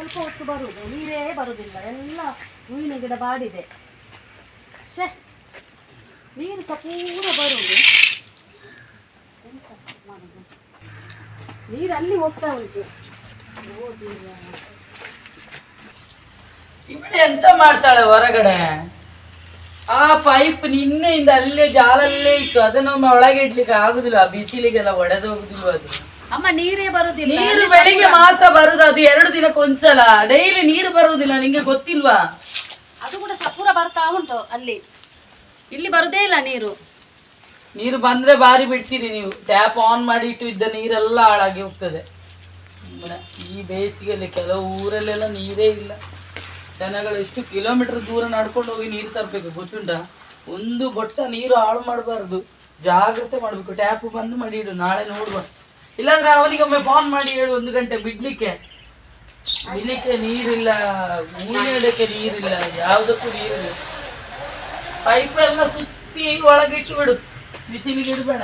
ಸ್ವಲ್ಪ ಹೊತ್ತು ಬರುವುದು, ನೀರೇ ಬರುವುದಿಲ್ಲ, ಎಲ್ಲ ಹೂವಿನ ಗಿಡ ಬಾಡಿದೆ. ಶೇ ನೀರು ಸಹ ಪೂರ ಬರುವುದು. ಎಂತ ಮಾಡುದು ನೀರು ಅಲ್ಲಿ ಹೋಗ್ತಾ ಉಂಟು. ಇವಳು ಎಂತ ಮಾಡ್ತಾಳೆ ಹೊರಗಡೆ? ಆ ಪೈಪ್ ನಿನ್ನೆಯಿಂದ ಅಲ್ಲೇ ಜಾಲಲ್ಲೇ ಇತ್ತು. ಅದನ್ನೊಮ್ಮೆ ಒಳಗೆ ಇಡ್ಲಿಕ್ಕೆ ಆಗುದಿಲ್ಲ, ಆ ಬಿಸಿಲಿಗೆಲ್ಲ ಒಡೆದು ಹೋಗುದಿಲ್ವ ಅದು? ಅಮ್ಮ ನೀರೇ ಬರುದಿಲ್ಲ. ನೀರು ಬೆಳಿಗ್ಗೆ ಮಾತ್ರ ಬರುದು ಅದು ಎರಡು ದಿನಕ್ಕೆ ಒಂದ್ಸಲ ಡೈಲಿ ನೀರು ಬರುವುದಿಲ್ಲ ನಿಂಗೆ ಗೊತ್ತಿಲ್ವಾ? ಅದು ಕೂಡ ಸಪೂರ ಬರ್ತಾ ಉಂಟು ಅಲ್ಲಿ. ಇಲ್ಲಿ ಬರುದೇ ಇಲ್ಲ ನೀರು. ನೀರು ಬಂದ್ರೆ ಬಾರಿ ಬಿಡ್ತೀರಿ ನೀವು. ಟ್ಯಾಪ್ ಆನ್ ಮಾಡಿ ಇಟ್ಟು ಇದ್ದ ನೀರೆಲ್ಲ ಹಾಳಾಗಿ ಹೋಗ್ತದೆ. ಈ ಬೇಸಿಗೆಯಲ್ಲಿ ಕೆಲವು ಊರಲ್ಲೆಲ್ಲ ನೀರೇ ಇಲ್ಲ. ಜನಗಳು ಎಷ್ಟು ಕಿಲೋಮೀಟರ್ ದೂರ ನಡ್ಕೊಂಡು ಹೋಗಿ ನೀರು ತರಬೇಕು ಗೊತ್ತುಂಟ? ಒಂದು ಬೊಟ್ಟ ನೀರು ಹಾಳು ಮಾಡಬಾರ್ದು. ಜಾಗ್ರತೆ ಮಾಡಬೇಕು. ಟ್ಯಾಪ್ ಬಂದು ಮಾಡಿ ಇಡು. ನಾಳೆ ನೋಡುವ. ಇಲ್ಲಾಂದ್ರೆ ಅವನಿಗೊಮ್ಮೆ ಫೋನ್ ಮಾಡಿ ಹೇಳು ಒಂದು ಗಂಟೆ ಬಿಡ್ಲಿಕ್ಕೆ. ಬಿಡ್ಲಿಕ್ಕೆ ನೀರಿಲ್ಲ ಮುಗಿಯಲಿಕ್ಕೆ ನೀರಿಲ್ಲ, ಯಾವುದಕ್ಕೂ ನೀರಿಲ್ಲ. ಪೈಪ್ ಎಲ್ಲ ಸುತ್ತಿ ಒಳಗಿಟ್ಟು ಬಿಡು, ಬಿಸಿಲಿಗೆ ಇಡಬೇಡ.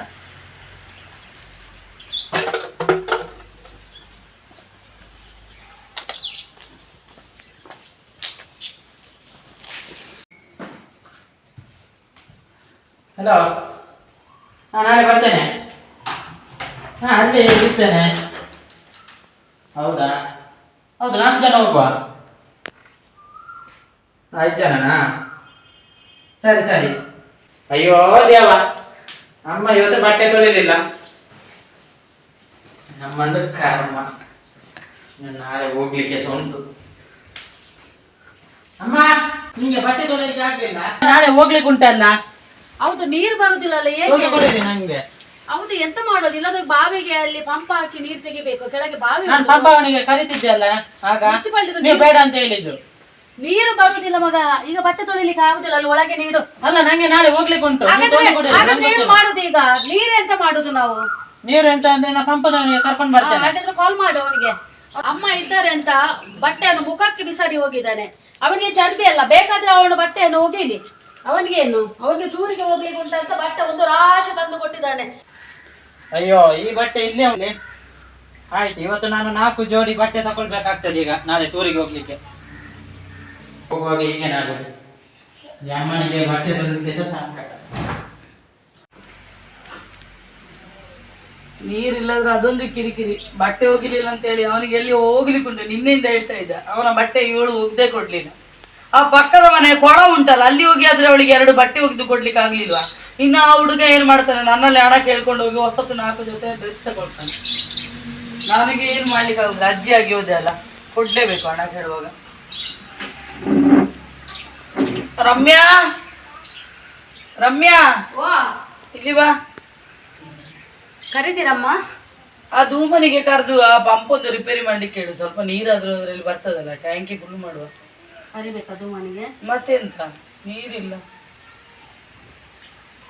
ಹಲೋ ನಾನು ನಾಳೆ ಬರ್ತೇನೆ. ಹಾಂ ಅಲ್ಲೇ ಇರ್ತೇನೆ. ಹೌದಾ? ಹೌದು ನಾಲ್ಕು ಜನ ಹೋಗುವ. ಐದು ಜನನಾ? ಸರಿ ಸರಿ. ಅಯ್ಯೋ ದೇವ. ಅಮ್ಮ ಇವತ್ತು ಬಟ್ಟೆ ತೊಳಿಲಿಲ್ಲ. ನಮ್ಮಂದು ಕರ್ಮ. ನಾಳೆ ಹೋಗ್ಲಿಕ್ಕೆ ಸಹ ಉಂಟು. ಅಮ್ಮ ನಿಂಗೆ ಬಟ್ಟೆ ತೊಳಿಲಿಕ್ಕೆ ಆಗ್ಲಿಲ್ಲ? ನಾಳೆ ಹೋಗ್ಲಿಕ್ಕೆ ಉಂಟಲ್ಲ ಹೌದು ನೀರು ಬರುದಿಲ್ಲ ಅಲ್ಲ ಹೋಗಿ ಕೊಡಿ ಕೊಡಿರಿ ನಂಗೆ. ಹೌದು ಎಂತ ಮಾಡೋದು? ಇಲ್ಲದ ಬಾವಿಗೆ ಅಲ್ಲಿ ಪಂಪ್ ಹಾಕಿ ನೀರು ತೆಗಿಬೇಕು. ಕೆಳಗೆ ಬಾವಿ ನಾನು ಕರಿತಿದ್ದೆ ಅಲ್ಲ. ಆಗ ಮುನ್ಸಿಪಾಲ್ಟಿದು ನೀವು ಬೇಡ ಅಂತ ಹೇಳಿದ್ದು. ನೀರು ಬರುದಿಲ್ಲ ಮಗ. ಈಗ ಬಟ್ಟೆ ತೊಳಿಲಿಕ್ಕೆ ಆಗುದಿಲ್ಲ ಅಲ್ಲಿ ಒಳಗೆ ನೀಡು ಅಲ್ಲ ನಂಗೆ ನಾಳೆ ಹೋಗ್ಲಿಕ್ಕೆ ಉಂಟು. ನೀವು ಹಾಗಾದ್ರೆ ತೊಗೊಂಡು ಕೊಡಿ, ಹಾಗಾದ್ರೆ ನಂಗೆ ಏನ್ ಗೊತ್ತಿಲ್ಲ. ಮಾಡುದು ಈಗ? ನೀರು ಎಂತ ಮಾಡುದು ನಾವು? ನೀರು ಎಂತ ಅಂದ್ರೆ ನಾ ಪಂಪದವನಿಗೆ ಕರ್ಕೊಂಡು ಹಾ, ಬರ್ತೇನೆ. ಹಾಗಾದ್ರೆ ಕಾಲ್ ಮಾಡು ಅವನಿಗೆ. ಅಮ್ಮ ಇದ್ದಾರೆ ಅಂತ ಬಟ್ಟೆಯನ್ನು ಮುಖಕ್ಕೆ ಬಿಸಾಡಿ ಹೋಗಿದ್ದಾನೆ. ಅವನಿಗೆ ಚರ್ಬಿ ಅಲ್ಲ. ಬೇಕಾದ್ರೆ ಅವನು ಬಟ್ಟೆಯನ್ನು ಒಗೀಲಿ ಅವನಿಗೆ ಏನು? ಅವನಿಗೆ ಚೂರಿಗೆ ಹೋಗ್ಲಿಕ್ಕೆ ಉಂಟಂತ ಬಟ್ಟೆ ಒಂದು ರಾಶಿ ತಂದು ಕೊಟ್ಟಿದ್ದಾನೆ. ಅಯ್ಯೋ, ಈ ಬಟ್ಟೆ ಇಲ್ಲೇ ಹೋಗ್ಲಿ ಆಯ್ತು, ಇವತ್ತು ನಾನು ನಾಲ್ಕು ಜೋಡಿ ಬಟ್ಟೆ ತಗೊಳ್ಬೇಕಾಗ್ತದೆ ಈಗ, ನಾಳೆ ಟೂರಿಗೆ ಹೋಗ್ಲಿಕ್ಕೆ. ಹೋಗುವಾಗ ಈಗೇನಾಗುದು ಯಾಮನಿಗೆ ಬಟ್ಟೆ ಬರಲಿಕ್ಕೆ ಸಹ ನೀರಿಲ್ಲದ್ರೆ ಅದೊಂದು ಕಿರಿಕಿರಿ. ಬಟ್ಟೆ ಹೋಗಿಲಿಲ್ಲ ಅಂತ ಹೇಳಿ ಅವನಿಗೆ ಎಲ್ಲಿ ಹೋಗ್ಲಿಕ್ಕುಂಟು ನಿನ್ನಿಂದ ಹೇಳ್ತಾ ಇದ್ದ. ಅವನ ಬಟ್ಟೆ ಏಳು ಒಗ್ದೇ ಕೊಡ್ಲಿಲ್ಲ. ಆ ಪಕ್ಕದ ಮನೆ ಕೊಳ ಉಂಟಲ್ಲ, ಅಲ್ಲಿ ಹೋಗಿ ಆದ್ರೆ ಅವಳಿಗೆ ಎರಡು ಬಟ್ಟೆ ಒಗೆದು ಕೊಡ್ಲಿಕ್ಕೆ ಆಗ್ಲಿಲ್ವಾ? ಇನ್ನು ಆ ಹುಡುಗ ಏನ್ ಮಾಡ್ತಾನೆ? ನನ್ನಲ್ಲಿ ಹಣ ಕೇಳ್ಕೊಂಡು ಹೋಗಿ ಹೊಸತು ನಾಲ್ಕು ಜೊತೆ ಡ್ರೆಸ್ ತಗೊಳ್ತಾನೆ. ನನಗೆ ಏನ್ ಮಾಡ್ಲಿಕ್ಕೆ ಆಗುದಿಲ್ಲ? ಅಜ್ಜಿ ಆಗಿ ಹೋದೆ ಅಲ್ಲ. ಕೊಡ್ಲೇಬೇಕು ಹಣ ಕೇಳುವಾಗ. ರಮ್ಯಾ? ರಮ್ಯಾ? ಓ. ಇಲ್ಲಿ ಬಾ. ಕರೀತೀರಮ್ಮ? ಆ ಧೂಮನಿಗೆ ಕರೆದು ಆ ಪಂಪ್ ಒಂದು ರಿಪೇರಿ ಮಾಡ್ಲಿಕ್ಕೆ ಹೇಳು ಸ್ವಲ್ಪ ನೀರಾದ್ರೂ ಅದ್ರಲ್ಲಿ ಬರ್ತದಲ್ಲ. ಟ್ಯಾಂಕಿ ಫುಲ್ ಮಾಡುವ. ಕರಿಬೇಕಾ ಧೂಮನಿಗೆ? ಮತ್ತೆಂತ? ನೀರಿಲ್ಲ.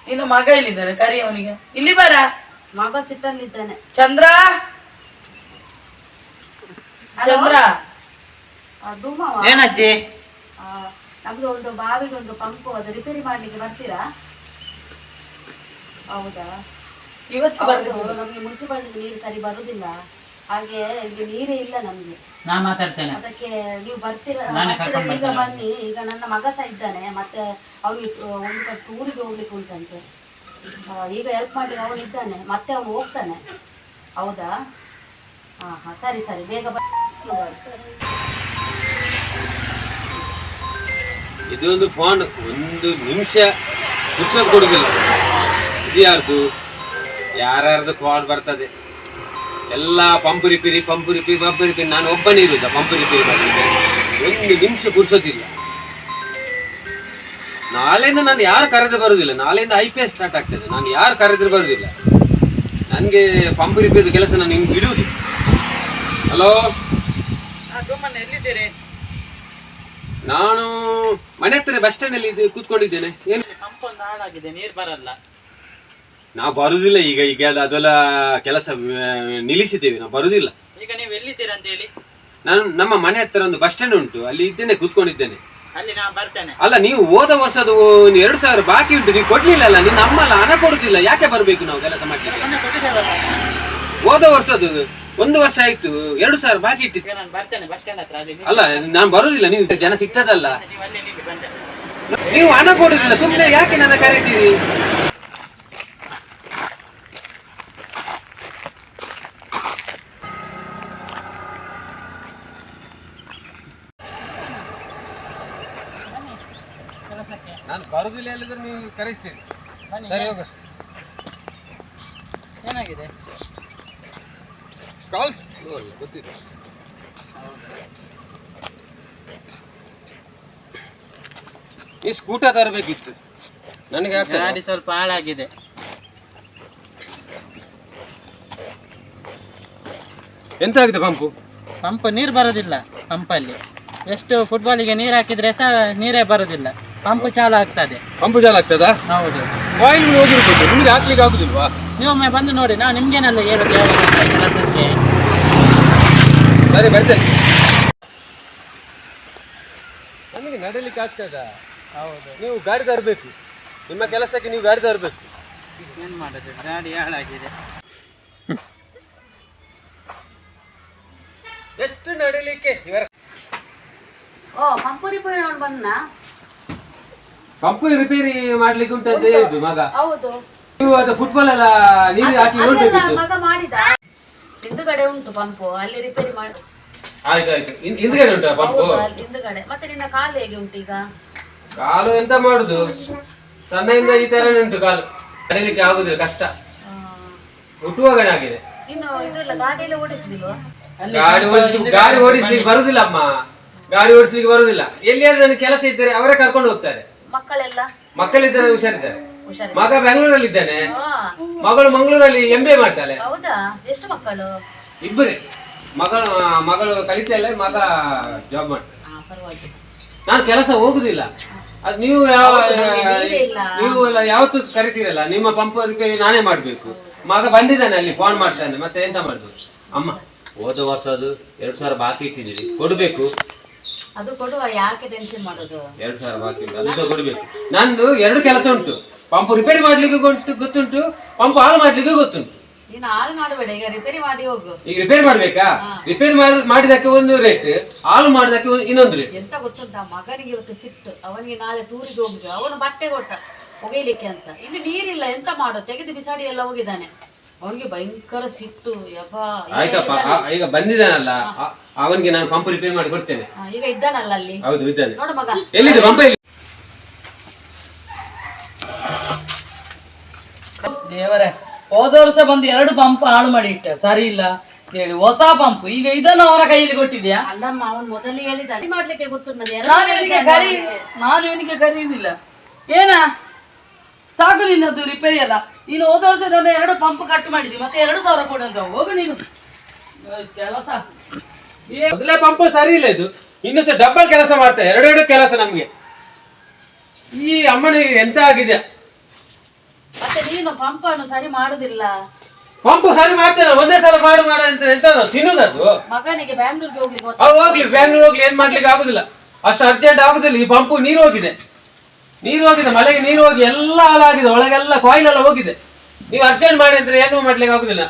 ನಿನ್ನ ಮಗ ಇಲ್ಲಿದ್ದಾನೆ ಕರಿ ಅವನಿಗೆ. ಇಲ್ಲಿ ಬರ. ಮಗ ಸಿಟ್ಟಲ್ಲಿದ್ದಾನೆ. ಚಂದ್ರ? ಚಂದ್ರ? ಅದು ಮಾವ. ಏನಜ್ಜಿ? ಆ, ನಮ್ದು ಒಂದು ಬಾವಿಗೆ ಒಂದು ಪಂಪು ಅದು ರಿಪೇರಿ ಮಾಡ್ಲಿಕ್ಕೆ ಬರ್ತೀರಾ? ಹೌದಾ? ಇವತ್ತು ಹೌದು ಬರ್ಬೇಕು ನಮ್ಗೆ ಮುನ್ಸಿಪಾಲಿಟಿ ನೀರು ಸರಿ ಬರುದಿಲ್ಲ. ಹಾಗೆ ಇಲ್ಲಿ ನೀರೇ ಇಲ್ಲ ನಮ್ಗೆ. ನಾ ಮಾತಾಡ್ತೇನೆ. ಅದಕ್ಕೆ ನೀವು ಬರ್ತೀರಾ? ನಾನೇ ಬರ್ತೀರಾ? ಕರ್ಕೊಂಡ್ ಈಗ ಬರ್ತೇನೆ. ಬನ್ನಿ. ಈಗ ನನ್ನ ಮಗ ಸಹ ಇದ್ದಾನೆ. ಮತ್ತೆ ಅವನು ಒಂದು ಕಡೆ ಟೂರಿಗೆ ಹೋಗ್ಲಿಕ್ಕೆ ಉಂಟಂತೆ. ಆ, ಈಗ ಹೆಲ್ಪ್ ಮಾಡಿ ಅವನು ಇದ್ದಾನೆ. ಮತ್ತೆ ಅವನು ಹೋಗ್ತಾನೆ. ಹೌದಾ? ಹಾ ಹಾ. ಸರಿ ಸರಿ. ಬೇಗ ಬ ಇದೊಂದು ಫೋನ್ ಒಂದು ನಿಮಿಷ ಪುಸ್ತಕ ಕೊಡುದಿಲ್ಲ ಇದು ಯಾರ್ದು? ಯಾರ್ಯಾರ್ದು ಕಾಲ್ ಬರ್ತದೆ? ಎಲ್ಲ pump repair pump repair pump repair ನಾನು ಒಬ್ಬನೇ ಇರುದ ಪಂಪ್ ರಿಪೇರಿ ಮಾಡಲಿಕ್ಕೆ. ಒಂದು ನಿಮಿಷ ಗುರ್ಸೋದಿಲ್ಲ. ನಾಳೆಯಿಂದ ನಾನು ಯಾರು ಕರೆದ್ರೆ ಬರುದಿಲ್ಲ ನಾಳೆಯಿಂದ ಐ ಪಿ ಎಸ್ ಸ್ಟಾರ್ಟ್ ಆಗ್ತದೆ. ನಾನು ಯಾರು ಕರೆದ್ರೆ ಬರುವುದಿಲ್ಲ. ನನಗೆ ಪಂಪ್ ರಿಪೇರಿ ಕೆಲಸ ನಾನು ನಿಮ್ಗೆ ಬಿಡುವುದು ಹಲೋ ಎಲ್ಲಿದ್ದೀರಿ? ನಾನು ಮನೆ ಹತ್ರ ಬಸ್ ಸ್ಟ್ಯಾಂಡಲ್ಲಿ ಕೂತ್ಕೊಂಡಿದ್ದೇನೆ. ಏನು? ಪಂಪ್ ಒಂದು ಹಾಳಾಗಿದೆ ನೀರು ಬರಲ್ಲ. ನಾವು ಬರುದಿಲ್ಲ ಈಗ ಈಗ ಅದು- ಅದೆಲ್ಲ ಕೆಲಸ ಆ, ನಿಲ್ಲಿಸಿದ್ದೇವೆ ನಾವು ಬರುದಿಲ್ಲ. ಈಗ ನೀವು ಎಲ್ಲಿದ್ದೀರಾ ಅಂತ ಹೇಳಿ? ನಾನು ನಮ್ಮ ಮನೆ ಹತ್ತಿರ ಒಂದು ಬಸ್ ಸ್ಟ್ಯಾಂಡ್ ಉಂಟು ಅಲ್ಲಿ ಇದ್ದೇನೆ ಕೂತ್ಕೊಂಡಿದ್ದೇನೆ. ಅಲ್ಲಿ ನಾನು ಬರ್ತೇನೆ. ಅಲ್ಲ ನೀವು ಹೋದ ವರ್ಷದ ಒಂದು ಎರಡು ಸಾವಿರ ಬಾಕಿ ಉಂಟು ನೀವು ಕೊಡ್ಲಿಲ್ಲ ಅಲ್ಲ ನೀನು ನಮ್ಮಲ್ಲ ಹಣ ಕೊಡುದಿಲ್ಲ ಯಾಕೆ ಬರಬೇಕು ನಾವು ಕೆಲಸ ಮಾಡ್ಲಿಕ್ಕೆ? ಮೊನ್ನೆ ಕೊಟ್ಟಿದ್ದೇವಲ್ಲ ಹೋದ ವರ್ಷದ್ದು ಒಂದು ವರ್ಷ ಆಯ್ತು ಎರಡು ಸಾವಿರ ಬಾಕಿ ಇಟ್ಟಿತ್ತು ಈಗ ನಾನು ಬರ್ತೇನೆ ಬಸ್ ಸ್ಟ್ಯಾಂಡ್ ಹತ್ರ ಅದೇ ಅಲ್ಲ ನಾನು ಬರುದಿಲ್ಲ ನೀವು ಜನ ಸಿಗ್ತದಲ್ಲ. ನೀವು ಅಲ್ಲೇ ನಿಲ್ಲಿ ಬಂದೆ. ನೀವು ಹಣ ಕೊಡುದಿಲ್ಲ ಸುಮ್ಮನೆ ಯಾಕೆ ನನ್ನ ಕರೀತೀರಿ? ನಾನು ಬರುದಿಲ್ಲ ಹೇಳಿದ್ರೆ ನೀವು ಕರೆಸ್ತೀನಿ ಸರಿ ಹೋಗ. ಏನಾಗಿದೆ? ಕಾಲ್ಸ್ ಗೊತ್ತಿಲ್ಲ ಈ ಸ್ಕೂಟರ್ ತರಬೇಕಿತ್ತು. ನನಗೆ ಗಾಡಿ ಸ್ವಲ್ಪ ಹಾಳಾಗಿದೆ. ಎಂತ ಆಗಿದೆ ಪಂಪು? ಪಂಪ್ ನೀರು ಬರೋದಿಲ್ಲ ಪಂಪಲ್ಲಿ. ಎಷ್ಟು ಫುಟ್ಬಾಲಿಗೆ ನೀರು ಹಾಕಿದ್ರೆ ಸಹ ನೀರೇ ಬರೋದಿಲ್ಲ. ಪಂಪ್ ಚಾಲು ಆಗ್ತದೆ. ಪಂಪು ಜಾಲ ಆಗ್ತದಾ? ಹೌದು. ಆಯಿಲ್ ಹೋಗಿರ್ಬೋದು. ನಿಮ್ಗೆ ಹಾಕ್ಲಿಕ್ಕೆ ಆಗುದಿಲ್ವಾ? ನೀವೊಮ್ಮೆ ಬಂದು ನೋಡಿ ನಾವು ನಿಮ್ಗೇನಲ್ಲ ಹೇಳುದು ಯಾವಾಗ ಕೆಲಸಕ್ಕೆ. ಸರಿ ಬರ್ತೇನೆ. ನನಗೆ ನಡಲಿಕ್ಕೆ ಆಗ್ತದಾ? ಹೌದು. ನೀವು ಗಾಡಿ ತರಬೇಕು. ನಿಮ್ಮ ಕೆಲಸಕ್ಕೆ ನೀವು ಗಾಡಿ ತರಬೇಕು. ಏನು ಮಾಡೋದು? ಗಾಡಿ ಹಾಳಾಗಿದೆ. ಎಷ್ಟು ನಡಿಲಿಕ್ಕೆ? ಇವರ ಓ ಪಂಪುರಿ ಪೋಯಿನವನು ಬಂದ ಪಂಪು ರಿಪೇರಿ ಮಾಡ್ಲಿಕ್ಕೆ ಉಂಟಂತ ಹೇಳಿದ್ದು ಮಗ. ಹೌದು. ನೀವು ಅದು ಫುಟ್ಬಾಲ್ ಎಲ್ಲ ನೀರು ಹಾಕಿ ನೋಡ್ಬೇಕು ನೋಡ್ಬೇಕಿತ್ತು ಮಗ ಮಾಡಿದ. ಹಿಂದುಗಡೆ ಉಂಟು ಪಂಪು ಅಲ್ಲಿ ರಿಪೇರಿ ಮಾಡಿ ಆಯ್ತು ಆಯ್ತು. ಇನ್- ಹಿಂದ್ಗಡೆ ಉಂಟಾ ಪಂಪು ಹೌದು ಅಲ್ಲಿ ಹಿಂದುಗಡೆ. ಮತ್ತೆ ನಿನ್ನ ಕಾಲು ಹೇಗೆ ಉಂಟು ಈಗ? ಕಾಲು ಎಂತ ಮಾಡುದು? ಸಣ್ಣದಿಂದ ಈ ತರ ಉಂಟು ಕಾಲು. ನಡೀಲಿಕ್ಕೆ ಆಗುದಿಲ್ಲ ಕಷ್ಟ. ಆ, ಹುಟ್ಟುವಾಗನೇ ಆಗಿದೆ ಇನ್ನು ಇದೆಲ್ಲ ಗಾಡಿಯೆಲ್ಲ ಓಡಿಸುದಿಲ್ವಾ ಗಾಡಿ ಓಡಿಸಿ ಗಾಡಿ ಓಡಿಸ್ಲಿಕ್ಕೆ ಬರುದಿಲ್ಲ ಅಮ್ಮ. ಗಾಡಿ ಓಡಿಸ್ಲಿಕ್ಕೆ ಬರುದಿಲ್ಲ. ಎಲ್ಲಿಯಾದ್ರೂ ನನಗೆ ಕೆಲಸ ಇದ್ದರೆ ಅವರೇ ಕರ್ಕೊಂಡು ಹೋಗ್ತಾರೆ. ಮಕ್ಕಳೆಲ್ಲ? ಮಕ್ಕಳಿದ್ದಾರೆ ಹುಷಾರಿದ್ದಾರೆ. ಹುಷಾರಿ ಮಗ ಬೆಂಗಳೂರಲ್ಲಿ ಇದ್ದಾನೆ ಮಗಳು ಮಂಗಳೂರಲ್ಲಿ ಎಂ ಬಿ ಮಾಡ್ತಾಳೆ. ಹೌದಾ? ಎಷ್ಟು ಮಕ್ಕಳು? ಇಬ್ಬರೇ. ಮಗಳು ಮಗಳು ಕಲಿತಾಳೆ ಮಗ ಜಾಬ್ ಮಾಡ್ತಾಳೆ. ಹಾ ಪರವಾಗಿಲ್ಲ. ನಾನು ಕೆಲಸ ಹೋಗುದಿಲ್ಲ. ಅದು ನೀವು ಯಾವ ಇಲ್ಲ. ನೀವು ಎಲ್ಲ ಯಾವತ್ತು ಕರಿತೀರಲ್ಲ ನಿಮ್ಮ ಪಂಪ್ ರಿಪೇರಿ ನಾನೇ ಮಾಡ್ಬೇಕು. ಮಗ ಬಂದಿದ್ದಾನೆ ಅಲ್ಲಿ ಫೋನ್ ಮಾಡ್ತಾನೆ ಮತ್ತೆ ಎಂತ ಮಾಡುದು ಅಮ್ಮ ಹೋದ ವರ್ಷ ಅದು ಎರಡು ಸಾವಿರ ಬಾಕಿ ಇಟ್ಟಿದ್ದೀರಿ ಕೊಡ್ಬೇಕು. ಅದು ಕೊಡುವ ಯಾಕೆ ಟೆನ್ಷನ್ ಮಾಡೋದು? ಎರಡು ಸಾವಿರ ಬಾಕಿ ಉಂಟು. ಅದು ಸಹ ಕೊಡ್ಬೇಕು. ನಂದು ಎರಡು ಕೆಲಸ ಉಂಟು. ಪಂಪ್ ರಿಪೇರಿ ಮಾಡ್ಲಿಕ್ಕೆ ಗೊತ್ತು ಗೊತ್ತುಂಟು. ಪಂಪ್ ಹಾಳು ಮಾಡ್ಲಿಕ್ಕೆ ಗೊತ್ತುಂಟು. ನೀನು ಹಾಳು ಮಾಡಬೇಡ ಈಗ ರಿಪೇರಿ ಮಾಡಿ ಹೋಗು. ಈಗ ರಿಪೇರಿ ಮಾಡ್ಬೇಕಾ? ರಿಪೇರಿ ಮಾಡಿದಕ್ಕೆ ಒಂದು ರೇಟ್ ಹಾಲು ಮಾಡಿದಕ್ಕೆ ಒಂದು- ಇನ್ನೊಂದು ರೇಟ್ ಎಂತ ಗೊತ್ತುಂಟ? ಮಗನಿಗೆ ಇವತ್ತು ಸಿಟ್ಟು. ಅವನಿಗೆ ನಾಳೆ ಟೂರಿಗೆ ಹೋಗುದು. ಅವನು ಬಟ್ಟೆ ಕೊಟ್ಟ ಒಗೈಲಿಕ್ಕೆ ಅಂತ. ಇಲ್ಲಿ ನೀರಿಲ್ಲ ಎಂತ ಮಾಡೋ ತೆಗೆದು ಬಿಸಾಡಿ ಎಲ್ಲ ಹೋಗಿದ್ದಾನೆ. ಅವನಿಗೆ ಭಯಂಕರ ಸಿಟ್ಟು. ಯಪ್ಪ ಈಗ ಆಯ್ತಪ್ಪ ಆ- ಈಗ ಬಂದಿದ್ದಾನಲ್ಲ. ಆ- ಅವನಿಗೆ ನಾನು ಪಂಪ್ ರಿಪೇರಿ ಮಾಡಿ ಕೊಡ್ತೇನೆ. ಆ, ಈಗ ಇದ್ದಾನಲ್ಲ ಅಲ್ಲಿ ಹೌದು ಇದ್ದಾನೆ. ನೋಡು ಮಗ. ಎಲ್ಲಿದೆ ಪಂಪ ಎಲ್ಲಿ ದೇವರೇ ಹೋದ ವರ್ಷ ಬಂದು ಎರಡು ಪಂಪ್ ಹಾಳು ಮಾಡಿ ಇಟ್ಟ ಸರಿ ಇಲ್ಲ ಹೇಳಿ ಹೊಸ ಪಂಪ್ ಈಗ ಇದನ್ನು ಅವರ ಕೈಯಲ್ಲಿ ಕೊಟ್ಟಿದ್ಯಾ? ಅಲ್ಲಮ್ಮ ಅವನು ಮೊದಲೇ ಹೇಳಿದ ಅಡಿ ಮಾಡ್ಲಿಕ್ಕೆ ಗೊತ್ತು ನಾನು ಇವನಿಗೆ ಕರಿ ನಾನು ಇವನಿಗೆ ಕರೆಯುವುದಿಲ್ಲ. ಏನ? ಸಾಕು ನಿನ್ನದು ರಿಪೇರಿ ಅಲ್ಲ ನೀನು ಹೋದ ವರ್ಷ ನನ್ನ ಎರಡು ಪಂಪ್ ಕಟ್ ಮಾಡಿದ್ವಿ ಮತ್ತೆ ಎರಡು ಸಾವಿರ ಕೊಡಂತ ಹೋಗು ನೀನು. ಕೆಲಸ. ಮೊದಲೇ ಪಂಪ್ ಸರಿ ಇಲ್ಲ ಇದು. ಇನ್ನು ಸಹ ಡಬ್ಬಲ್ ಕೆಲಸ ಮಾಡ್ತಾ ಎರಡೆರಡು ಕೆಲಸ ನಮ್ಗೆ. ಈ ಅಮ್ಮನಿಗೆ ಎಂತ ಆಗಿದೆ? ಮತ್ತೆ ನೀನು ಪಂಪನ್ನು ಸರಿ ಮಾಡುದಿಲ್ಲ. ಪಂಪ್ ಸರಿ ಮಾಡ್ತೇನೆ. ಒಂದೇ ಸಲ ಮಾಡು ಮಾಡ ಅಂತ ನಾವು ತಿನ್ನುದದು. ಮಗನಿಗೆ ಬ್ಯಾಂಗ್ಳೂರ್ಗೆ ಹೋಗ್ಲಿಕ್ಕೆ ಗೊತ್ತಾ? ಅವ್ರು ಹೋಗ್ಲಿ ಬ್ಯಾಂಗ್ಳೂರ್ ಹೋಗ್ಲಿ ಏನ್ ಮಾಡ್ಲಿಕ್ಕೆ ಆಗುದಿಲ್ಲ. ಅಷ್ಟು ಅರ್ಜೆಂಟ್ ಆಗುದಿಲ್ಲ. ಈ ಪಂಪು ನೀರು ಹೋಗಿದೆ. ನೀರು ಹೋಗಿದೆ ಮಳೆಗೆ ನೀರು ಹೋಗಿ ಎಲ್ಲ ಹಾಳಾಗಿದೆ. ಒಳಗೆಲ್ಲ ಕಾಯಿಲ್ ಎಲ್ಲ ಹೋಗಿದೆ. ನೀವು ಅರ್ಜೆಂಟ್ ಮಾಡಿ ಅಂದ್ರೆ ಏನು ಮಾಡ್ಲಿಕ್ಕೆ ಆಗುದಿಲ್ಲ.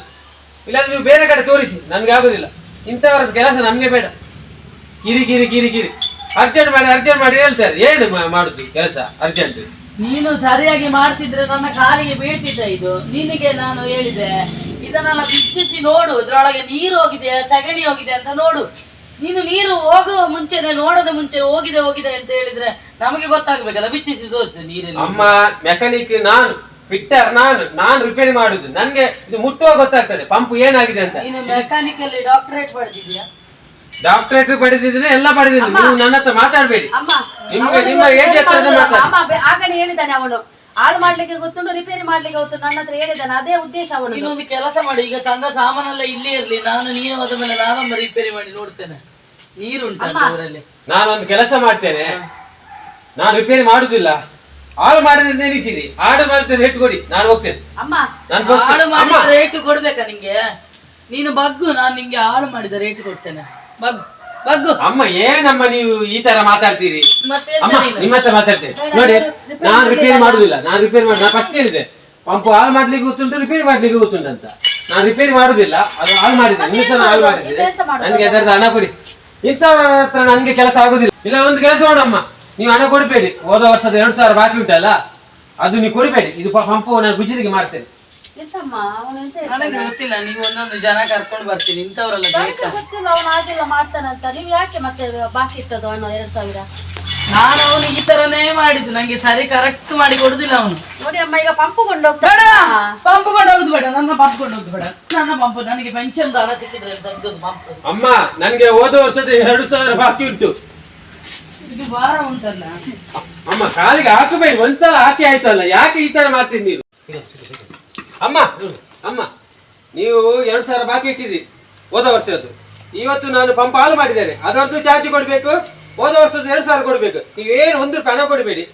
ಇಲ್ಲಾಂದ್ರೆ ನೀವು ಬೇರೆ ಕಡೆ ತೋರಿಸಿ. ನನ್ಗೆ ಆಗುದಿಲ್ಲ. ಇಂಥವರ ಕೆಲಸ ನಮಗೆ ಬೇಡ. ಕಿರಿ ಕಿರಿ ಕಿರಿ ಕಿರಿ ಅರ್ಜೆಂಟ್ ಮಾಡಿ ಅರ್ಜೆಂಟ್ ಮಾಡಿ ಹೇಳ್ತಾರೆ. ಏನು ಮಾಡುದು ಕೆಲಸ ಅರ್ಜೆಂಟ್ ನೀನು ಸರಿಯಾಗಿ ಮಾಡ್ತಿದ್ರೆ ನನ್ನ ಕಾಲಿಗೆ ಬೀಳ್ತಿದ್ದ ಇದು. ನಿನಗೆ ನಾನು ಹೇಳಿದೆ ಇದನ್ನೆಲ್ಲ ಬಿಚ್ಚಿಸಿ ನೋಡು. ಇದ್ರೊಳಗೆ ನೀರು ಹೋಗಿದೆ ಸಗಣಿ ಹೋಗಿದೆ ಅಂತ ನೋಡು. ನೀನು ನೀರು ಹೋಗುವ ಮುಂಚೆನೆ ನೋಡದ ಮುಂಚೆ ಹೋಗಿದೆ ಹೋಗಿದೆ ಅಂತ ಹೇಳಿದ್ರೆ ನಮಗೆ ಗೊತ್ತಾಗ್ಬೇಕಲ್ಲ. ಬಿಚ್ಚಿಸಿ ತೋರಿಸು ನೀರಿನ ಅಮ್ಮ ಮೆಕ್ಯಾನಿಕ್ ನಾನು. ಫಿಟ್ಟರ್ ನಾನು ನಾನು ರಿಪೇರಿ ಮಾಡುದು. ನನ್ಗೆ ಇದು ಮುಟ್ಟುವ ಗೊತ್ತಾಗ್ತದೆ ಪಂಪ್ ಏನಾಗಿದೆ ಅಂತ. ನೀನು ಮೆಕ್ಯಾನಿಕಲ್ಲಿ ಡಾಕ್ಟರೇಟ್ ಪಡೆದಿದ್ಯಾ? ಡಾಕ್ಟರೇಟ್ ಪಡೆದಿದ್ದೀನಿ ಎಲ್ಲ ಪಡೆದಿದ್ದೀನಿ. ನೀವು ನನ್ನ ಹತ್ರ ಮಾತಾಡ್ಬೇಡಿ. ಅಮ್ಮ ನಿಮ್ಗೆ ನಿಮ್ಮ ಏಜ್ ಹತ್ರ ಮಾತಾಡಿ. ಅಮ್ಮ ಬೆ- ಹೇಳಿದ್ದಾನೆ ಅವನು ಹಾಳು ಮಾಡ್ಲಿಕ್ಕೆ ಗೊತ್ತುಂಟು ರಿಪೇರಿ ಮಾಡ್ಲಿಕ್ಕೆ ಗೊತ್ತು ನನ್ನ ಹತ್ರ ಹೇಳಿದ್ದಾನೆ ಅದೇ ಉದ್ದೇಶ ಅವನು ಇನ್ನೊಂದು ಕೆಲಸ ಮಾಡಿ. ಈಗ ತಂದ ಸಾಮಾನೆಲ್ಲ ಇಲ್ಲೇ ಇರ್ಲಿ. ನಾನು ನೀನು ಹೋದ ಮೇಲೆ ನಾನೊಮ್ಮೆ ರಿಪೇರಿ ಮಾಡಿ ನೋಡ್ತೇನೆ. ನೀರುಂಟ ಅದರಲ್ಲಿ ನಾನೊಂದು ಕೆಲಸ ಮಾಡ್ತೇನೆ. ನಾನು ರಿಪೇರಿ ಮಾಡುದಿಲ್ಲ. ಹಾಳು ಮಾಡಿದ್ರೆ ನೆನೆಸಿರಿ ಹಾಳು ಮಾಡಿದ್ರೆ ರೇಟ್ ಕೊಡಿ. ನಾನು ಹೋಗ್ತೇನೆ. ಅಮ್ಮ ನಾನು ಬರ್ತೀನಿ. ಹಾಳು ಅಮ್ಮ. ಮಾಡಿದ ರೇಟ್ ಕೊಡ್ಬೇಕಾ ನಿಂಗೆ? ನೀನು ಬಗ್ಗು ನಾನು ನಿಂಗೆ ಹಾಳು ಮಾಡಿದ ರೇಟ್ ಕೊಡ್ತೇನೆ. ಬಗ್ಗು ಬಗ್ಗು. ಅಮ್ಮ ಏನಮ್ಮ ನೀವು ಈ ತರ ಮಾತಾಡ್ತೀರಿ? ಮತ್ತೆ ಅಮ್ಮ ನಿಮ್ಮ ಹತ್ರ ಮಾತಾಡ್ತೇನೆ. ನೋಡಿ ನಾನು ರಿಪೇರಿ ಮಾಡುದಿಲ್ಲ. ನಾನು ರಿಪೇರಿ ಮಾಡಿ ನಾನು ಫಸ್ಟ್ ಹೇಳಿದೆ. ಪಂಪ್ ಹಾಳು ಮಾಡ್ಲಿಕ್ಕೆ ಗೊತ್ತುಂಟು ರಿಪೇರಿ ಮಾಡ್ಲಿಕ್ಕೆ ಗೊತ್ತುಂಟು ಅಂತ. ನಾನು ರಿಪೇರಿ ಮಾಡುದಿಲ್ಲ. ಅದು ಹಾಳು ಮಾಡಿದೆ. ನಿಮ್ಮ ಹಾಳು ಮಾಡುದು? ನನಗೆ ಅದರದ ಹಣ ಕೊಡಿ. ಇಂಥವ್ರ ಹತ್ರ ನನಗೆ ಕೆಲಸ ಆಗುದಿಲ್ಲ. ಇಲ್ಲ ಒಂದು ಕೆಲಸ ಮಾಡಮ್ಮ ನೀವು ಹಣ ಕೊಡಬೇಡಿ. ಹೋದ ವರ್ಷದ ಎರಡು ಸಾವಿರ ಬಾಕಿ ಉಂಟಲ್ಲ ಅದು ನೀವು ಕೊಡಬೇಡಿ. ಇದು ಪ- ಪಂಪು ನಾನು ಗುಜರಿಗೆ ಮಾಡ್ತೇನೆ ಎಂತಮ್ಮ? ಅವನು ಎಂತ ನನಗೆ ಗೊತ್ತಿಲ್ಲ ನೀವು ಒಂದೊಂದು ಜನ ಕರ್ಕೊಂಡು ಬರ್ತೀನಿ. ಇಂಥವರೆಲ್ಲ ಬೇಕಾ? ಗೊತ್ತಿಲ್ಲ ಅವನು ಹಾಗೆಲ್ಲ ಮಾಡ್ತಾನಂತ ನೀವು ಯಾಕೆ ಮತ್ತೆ ಬಾಕಿ ಇಟ್ಟದ್ದು ಹಣ ಎರಡ್ ಸಾವಿರ? ನಾನು ಅವನು ಈ ತರನೇ ಮಾಡಿದ್ದು. ನಂಗೆ ಸರಿ ಕರೆಕ್ಟ್ ಮಾಡಿ ಕೊಡುದಿಲ್ಲ ಅವನು. ನೋಡಿ ಅಮ್ಮ ಈಗ ಪಂಪು ಬೇಡ! ಕೊಂಡೋಗ್ತಾಡ ಪಂಪ್ ಕೊಂಡು ಬೇಡ. ನನ್ನ ಪಂಪ್ ಕೊಂಡು ಹೋಗುದು ಬೇಡ. ನನ್ನ ಪಂಪ್ ನನಗೆ ಪೆನ್ಷನ್ ಹಣ ಸಿಕ್ಕಿದ್ರೆ ತೆಗ್ದದ್ದು ಪಂಪ್. ಅಮ್ಮ ನನಗೆ ಹೋದ ವರ್ಷದ ಎರಡು ಸಾವಿರ ಬಾಕಿ ಉಂಟು. ಇದು ಭಾರ ಉಂಟಲ್ಲ. ಅಮ್ಮ ಕಾಲಿಗೆ ಹಾಕಬೇಡಿ ಒಂದ್ಸಲ ಹಾಕಿ ಆಯ್ತಲ್ಲ. ಯಾಕೆ ಈ ತರ ಮಾಡ್ತೀನಿ ನೀವು? ಅಮ್ಮ ಅಮ್ಮ ನೀವು ಎರಡು ಸಾವಿರ ಬಾಕಿ ಇಟ್ಟಿದ್ದೀರಿ ಹೋದ ವರ್ಷದ್ದು. ಇವತ್ತು ನಾನು ಪಂಪ್ ಹಾಲು ಮಾಡಿದ್ದೇನೆ. ಅದರದ್ದು ಚಾರ್ಜ್ ಕೊಡಬೇಕು. ಹೋದ ವರ್ಷದ್ದು ಎರಡು ಸಾವಿರ ಕೊಡಬೇಕು. ಏನು ಒಂದು ರೂಪಾಯಿ ಹಣ ಕೊಡಬೇಡಿ.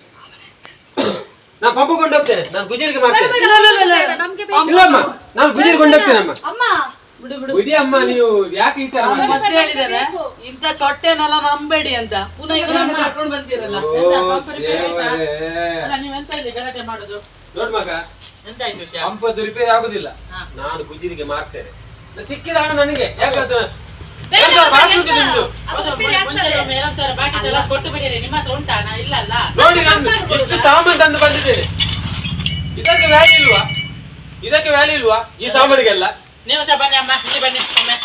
ನಾನು ಪಂಪ್ ಕೊಂಡೋಗ್ತೇನೆ. ನಾನು ಗುಜರಿಗೆ ಮಾಡ್ತೇನೆ. ಇಲ್ಲಮ್ಮ ನಾನು ಗುಜರಿಗೆ ಕೊಂಡೋಗ್ತೇನೆ ಅಮ್ಮ ಅಮ್ಮ ಬಿಡು ಬಿಡು. ಬಿಡಿ ಅಮ್ಮ ನೀವು ಯಾಕೆ ಈ ತರ ಮತ್ತೆ ಹೇಳಿದಾರೆ ಇಂಥ ಚೊಟ್ಟೆನೆಲ್ಲ ನಂಬೇಡಿ ಅಂತ. ಪುನಃ ಕರ್ಕೊಂಡು ಬಂದಿರಲ್ಲ. ಅಲ್ಲ ದೇವರೇ. ನೀವೆಂತ ಇಲ್ಲಿ ಗಲಾಟೆ ಮಾಡುದು? ನೋಡ್ ಮಗ ಎಂತಾಯ್ತು ವಿಷಯ ಅಂಪದ್ದು ರಿಪೇರಿ ಆಗುದಿಲ್ಲ. ನಾನು ಗುಜರಿಗೆ ಮಾರ್ತೇನೆ. ನ- ಸಿಕ್ಕಿದ ಹಣ ನನಗೆ. ಇದೆಲ್ಲ ಕೊಟ್ಟು ಬಿಡಿರಿ. ನಿಮ್ಮ ಹತ್ರ ಉಂಟಾ ಹಣ? ಇಲ್ಲ ಅಲ್ಲ. ನೋಡಿ ನಾನು ಎಷ್ಟು ಸಾಮಾನು ತಂದು ಬಂದಿದ್ದೇನೆ. ಇದಕ್ಕೆ ವ್ಯಾಲ್ಯೂ ಇಲ್ವಾ? ಇದಕ್ಕೆ ವ್ಯಾಲ್ಯೂ ಇಲ್ವಾ? ಈ ಸಾಮಾನಿಗೆಲ್ಲ? ನೀವು ಸಹ ಬನ್ನಿ ಅಮ್ಮ ಇಲ್ಲಿ ಬನ್ನಿ ಒಮ್ಮೆ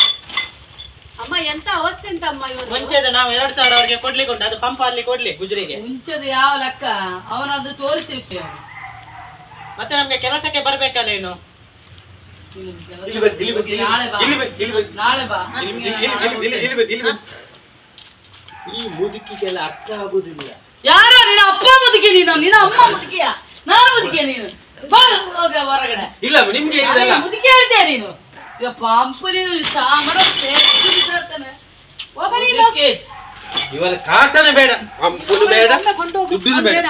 ಅಮ್ಮ ಎಂತ ಅವಸ್ಥೆ ಅಂತ ಅಮ್ಮ ಇವರು? ಮುಂಚೆದು ನಾವು ಎರಡ್ ಸಾವಿರ ಅವರಿಗೆ ಕೊಡ್ಲಿಕ್ಕೆ ಉಂಟು ಅದು ಪಂಪ ಅಲ್ಲಿ ಕೊಡ್ಲಿ ಗುಜರಿಗೆ. ಮುಂಚೆದು ಯಾವ ಲೆಕ್ಕ? ಅವನದು ತೋರಿಸಿರ್ತೀವಿ ಮತ್ತೆ ನಮ್ಗೆ ಕೆಲಸಕ್ಕೆ ಬರ್ಬೇಕಲ್ಲ ಇನ್ನು. ಇಲ್ಲಿ ಬನ್ನಿ, ಇಲ್ಲಿ ಬನ್ನಿ, ನಾಳೆ ಬಾ. ಇಲ್ಲಿ ಬನ್ನಿ, ಇಲ್ಲಿ ಬನ್ನಿ. ನಾಳೆ ಬಾ. ಇಲ್ಲಿ ಬನ್ನಿ, ಇಲ್ಲಿ ಬನ್ನಿ, ಇಲ್ಲಿ- ಇಲ್ಲಿ ಬನ್ನಿ, ಇಲ್ಲಿ ಬನ್ನಿ. ಈ ಮುದುಕಿಗೆಲ್ಲ ಅರ್ಥ ಆಗುದಿಲ್ಲ. ಯಾರ ನಿನ್ನ ಅಪ್ಪ ಮುದುಕಿ ನೀನು? ನಿನ್ನ ಅಮ್ಮ ಮುದುಕಿಯ? ನಾನು ಮುದುಕಿಯ ನೀನು? ಬಾ ಹೋಗ ಹೊರಗಡೆ. ಇಲ್ಲ ನಿಮ್ಗೆ ಮುದುಕಿ ಹೇಳ್ತೀಯ ನೀನು. ಇವರ ಕಾಟನೆ ಬೇಡ ಪಂಪುನು ಬೇಡ ದುಡ್ಡು ಬೇಡ.